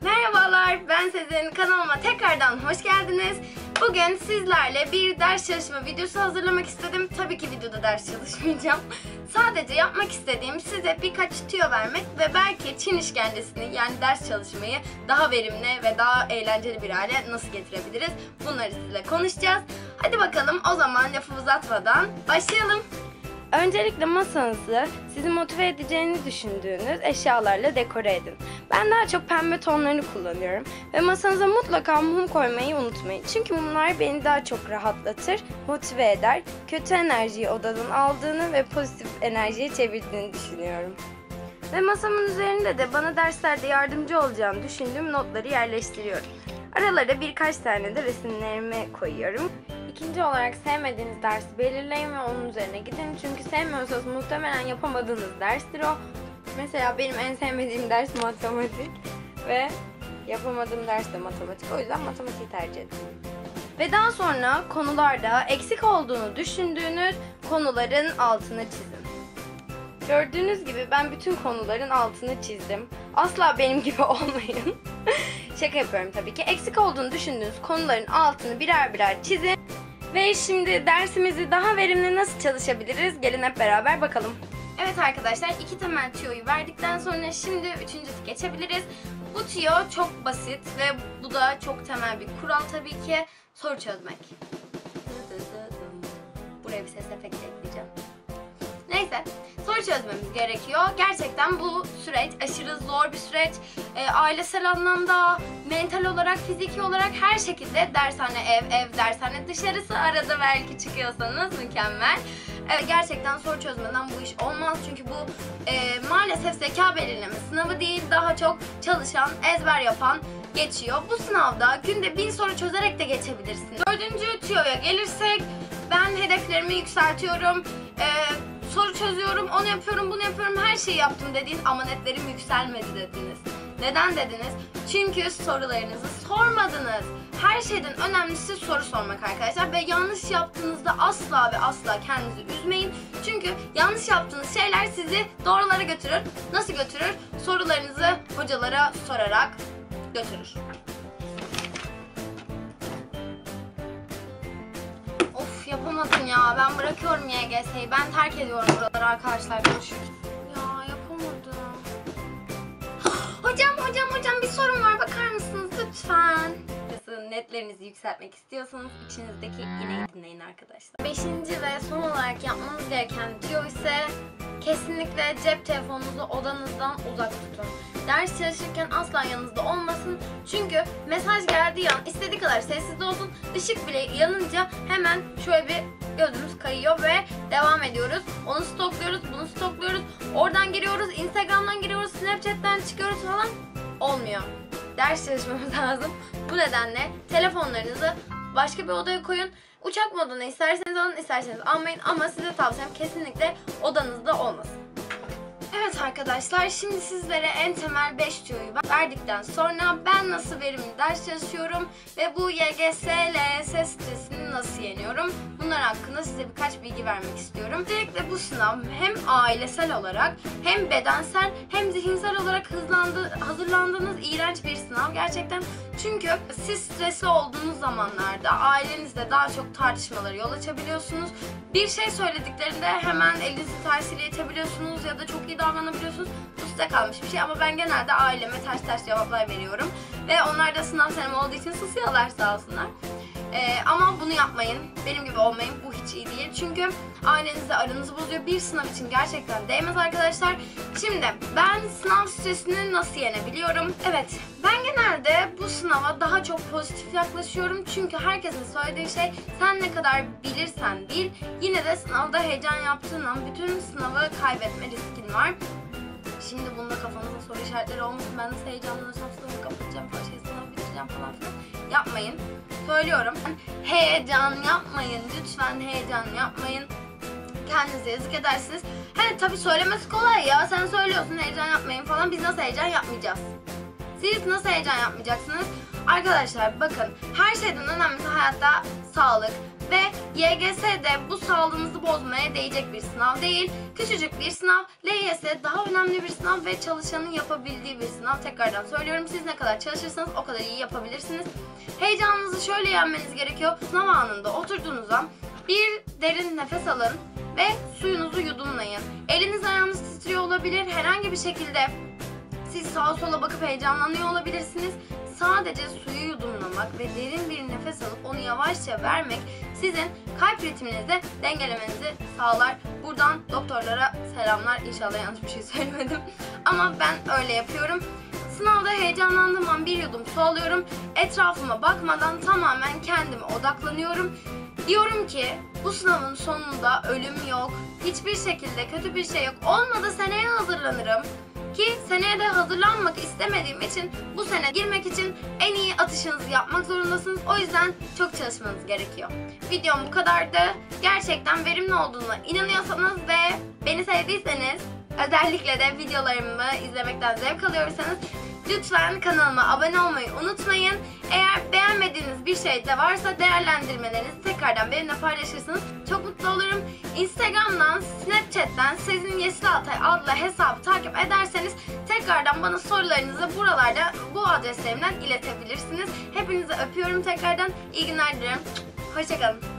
Merhabalar, ben Sezin. Kanalıma tekrardan hoş geldiniz. Bugün sizlerle bir ders çalışma videosu hazırlamak istedim. Tabii ki videoda ders çalışmayacağım. Sadece yapmak istediğim size birkaç tüyo vermek ve belki Çin işkencesini yani ders çalışmayı daha verimli ve daha eğlenceli bir hale nasıl getirebiliriz? Bunları sizinle konuşacağız. Hadi bakalım o zaman lafı uzatmadan başlayalım. Öncelikle masanızı sizi motive edeceğini düşündüğünüz eşyalarla dekore edin. Ben daha çok pembe tonlarını kullanıyorum ve masanıza mutlaka mum koymayı unutmayın. Çünkü mumlar beni daha çok rahatlatır, motive eder, kötü enerjiyi odadan aldığını ve pozitif enerjiye çevirdiğini düşünüyorum. Ve masamın üzerinde de bana derslerde yardımcı olacağını düşündüğüm notları yerleştiriyorum. Aralara birkaç tane de resimlerimi koyuyorum. İkinci olarak sevmediğiniz dersi belirleyin ve onun üzerine gidin. Çünkü sevmiyorsanız muhtemelen yapamadığınız derstir o. Mesela benim en sevmediğim ders matematik ve yapamadığım ders de matematik. O yüzden matematiği tercih edin. Ve daha sonra konularda eksik olduğunu düşündüğünüz konuların altını çizin. Gördüğünüz gibi ben bütün konuların altını çizdim. Asla benim gibi olmayın. Şaka yapıyorum tabii ki. Eksik olduğunu düşündüğünüz konuların altını birer birer çizin. Ve şimdi dersimizi daha verimli nasıl çalışabiliriz? Gelin hep beraber bakalım. Evet arkadaşlar iki temel tüyoyu verdikten sonra şimdi üçüncüsü geçebiliriz. Bu tüyo çok basit ve bu da çok temel bir kural tabii ki. Soru çözmek. Buraya bir ses efekti ekleyeceğim. Neyse soru çözmemiz gerekiyor. Gerçekten bu süreç aşırı zor bir süreç. E, ailesel anlamda, mental olarak, fiziki olarak her şekilde dershane ev, ev dershane dışarısı arada belki çıkıyorsanız mükemmel. Evet gerçekten soru çözmeden bu iş olmaz çünkü bu e, maalesef zeka belirleme sınavı değil daha çok çalışan, ezber yapan geçiyor. Bu sınavda günde bin soru çözerek de geçebilirsiniz. Dördüncü tüyoya gelirsek ben hedeflerimi yükseltiyorum. E, soru çözüyorum, onu yapıyorum, bunu yapıyorum, her şeyi yaptım dediğin ama netlerim yükselmedi dediniz. Neden dediniz? Çünkü sorularınızı sormadınız. Her şeyden önemlisi soru sormak arkadaşlar ve yanlış yaptığınızda asla ve asla kendinizi üzmeyin. Çünkü yanlış yaptığınız şeyler sizi doğrulara götürür. Nasıl götürür? Sorularınızı hocalara sorarak götürür. Yapamadım ya. Ben bırakıyorum YGS'yi. Ben terk ediyorum buraları arkadaşlar. Görüşürüz. Ya yapamadım. Hocam hocam hocam bir sorun var. Bakar mısınız lütfen? Netlerinizi yükseltmek istiyorsanız içinizdeki ineği dinleyin arkadaşlar. Beşinci ve son olarak yapmanız gereken tüyo ise kesinlikle cep telefonunuzu odanızdan uzak tutun. Ders çalışırken asla yanınızda olmasın. Çünkü mesaj geldiği an istediği kadar sessiz olsun. Işık bile yanınca hemen şöyle bir gözümüz kayıyor ve devam ediyoruz. Onu stokluyoruz, bunu stokluyoruz. Oradan giriyoruz, Instagram'dan giriyoruz, Snapchat'ten çıkıyoruz falan. Olmuyor. Ders çalışmamız lazım. Bu nedenle telefonlarınızı başka bir odaya koyun. Uçak moduna isterseniz alın, isterseniz almayın ama size tavsiyem kesinlikle odanızda olmasın. Evet arkadaşlar şimdi sizlere en temel 5 tüyoyu verdikten sonra ben nasıl verimli ders çalışıyorum ve bu YGS, LYS stresini nasıl yeniyorum bunlar hakkında size birkaç bilgi vermek istiyorum. Özellikle bu sınav hem ailesel olarak hem bedensel hem olarak hızlandı, hazırlandığınız iğrenç bir sınav gerçekten. Çünkü siz stresli olduğunuz zamanlarda ailenizle daha çok tartışmalara yol açabiliyorsunuz. Bir şey söylediklerinde hemen elinizi tersiyle itebiliyorsunuz ya da çok iyi davranabiliyorsunuz. Bu size kalmış bir şey ama ben genelde aileme ters ters cevaplar veriyorum. Ve onlar da sınav senem olduğu için susuyorlar sağ olsunlar. Ee, ama bunu yapmayın. Benim gibi olmayın. Bu hiç iyi değil. Çünkü ailenizle aranızı bozuyor. Bir sınav için gerçekten değmez arkadaşlar. Şimdi ben sınav stresini nasıl yenebiliyorum? Evet ben genelde bu sınava daha çok pozitif yaklaşıyorum. Çünkü herkesin söylediği şey sen ne kadar bilirsen bil. Yine de sınavda heyecan yaptığın an bütün sınavı kaybetme riskin var. Şimdi bunda kafanızda soru işaretleri olmasın. Ben nasıl heyecanlanırsam sınavı kapatacağım falan şey sınavı bitireceğim falan filan. Yapmayın. Söylüyorum. Heyecan yapmayın. Lütfen heyecan yapmayın. Kendinize yazık edersiniz. Hani tabii söylemesi kolay ya. Sen söylüyorsun heyecan yapmayın falan. Biz nasıl heyecan yapmayacağız? Siz nasıl heyecan yapmayacaksınız? Arkadaşlar bakın her şeyden önemlisi hayatta sağlık ve YGS de bu sağlığınızı bozmaya değecek bir sınav değil. Küçücük bir sınav. LYS daha önemli bir sınav ve çalışanın yapabildiği bir sınav. Tekrardan söylüyorum siz ne kadar çalışırsanız o kadar iyi yapabilirsiniz. Heyecanınızı şöyle yenmeniz gerekiyor. Sınav anında oturduğunuz an bir derin nefes alın ve suyunuzu yudumlayın. Eliniz ayağınız titriyor olabilir. Herhangi bir şekilde siz sağa sola bakıp heyecanlanıyor olabilirsiniz. Sadece suyu yudumlamak ve derin bir nefes alıp onu yavaşça vermek sizin kalp ritminizi dengelemenizi sağlar. Buradan doktorlara selamlar. İnşallah yanlış bir şey söylemedim. Ama ben öyle yapıyorum. Sınavda heyecanlandığım an bir yudum su alıyorum. Etrafıma bakmadan tamamen kendime odaklanıyorum. Diyorum ki bu sınavın sonunda ölüm yok. Hiçbir şekilde kötü bir şey yok. Olmadı seneye hazırlanırım. Ki seneye de hazırlanmak istemediğim için bu sene girmek için en iyi atışınızı yapmak zorundasınız. O yüzden çok çalışmanız gerekiyor. Videom bu kadardı. Gerçekten verimli olduğuna inanıyorsanız ve beni sevdiyseniz özellikle de videolarımı izlemekten zevk alıyorsanız lütfen kanalıma abone olmayı unutmayın. Eğer beğenmediğiniz bir şey de varsa değerlendirmelerinizi tekrardan benimle paylaşırsanız çok mutlu olurum. Instagram'dan, Snapchat'ten Sezin Yeşil Altay adlı hesabı takip ederseniz tekrardan bana sorularınızı buralarda bu adreslerimden iletebilirsiniz. Hepinizi öpüyorum tekrardan. İyi günler dilerim. Hoşçakalın.